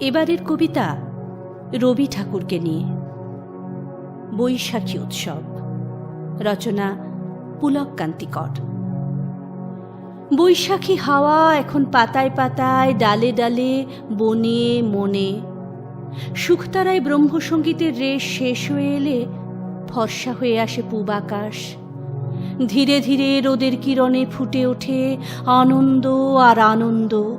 এবারের কবিতা রবি ঠাকুরকে নিয়ে। বৈশাখী উৎসব। রচনা পুলক কান্তিকর। বৈশাখী হাওয়া এখন পাতায় পাতায়, ডালে ডালে, বনে মনে। সুখতারায় ব্রহ্মসঙ্গীতের রেশ শেষ হয়ে এলে ফর্সা হয়ে আসে পূব আকাশ। ধীরে ধীরে রোদের কিরণে ফুটে ওঠে আনন্দ আর আনন্দ।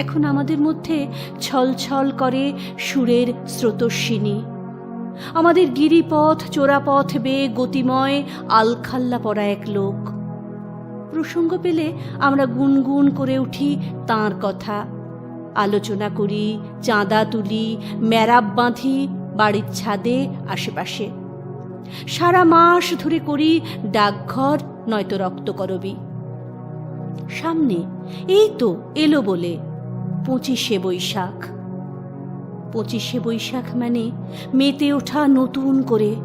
এখন আমাদের মধ্যে ছলছল করে সুরের স্রোতস্বিনী। আমাদের গিরিপথ, চোরাপথ বেয়ে গতিময়, আলখাল্লা পড়া এক লোক। প্রসঙ্গ পেলে আমরা গুনগুন করে উঠি তাঁর কথা। আলোচনা করি, চাঁদা তুলি ম্যারাব বাঁধি, বাড়ির ছাদে, আশেপাশে। সারা মাস ধরে করি ডাকঘর, নয়তো রক্তকরবী। সামনে এই তো এলো বলে পঁচিশে বৈশাখ। পঁচিশে বৈশাখ মানে মেতে ওঠা নতুন করে।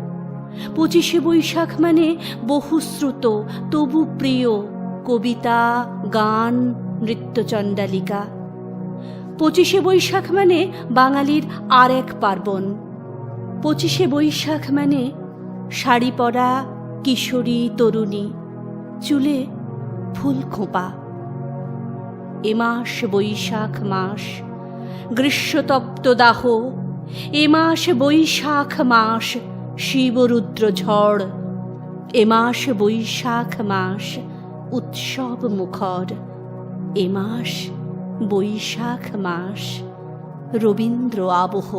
পঁচিশে বৈশাখ মানে বহুশ্রুত, তবু প্রিয় কবিতা, গান, নৃত্যচণ্ডালিকা। পঁচিশে বৈশাখ মানে বাঙালির আর এক পার্বণ। পঁচিশে বৈশাখ মানে শাড়ি পরা কিশোরী, তরুণী, চুলে ফুল খোঁপা। এ মাস বৈশাখ মাস গ্রীষ্মতপ্ত দাহ এ মাস বৈশাখ মাস, শিবরুদ্র ঝড়, এ মাস বৈশাখ মাস, উৎসব মুখর, এ মাস বৈশাখ মাস, রবীন্দ্র আবহ।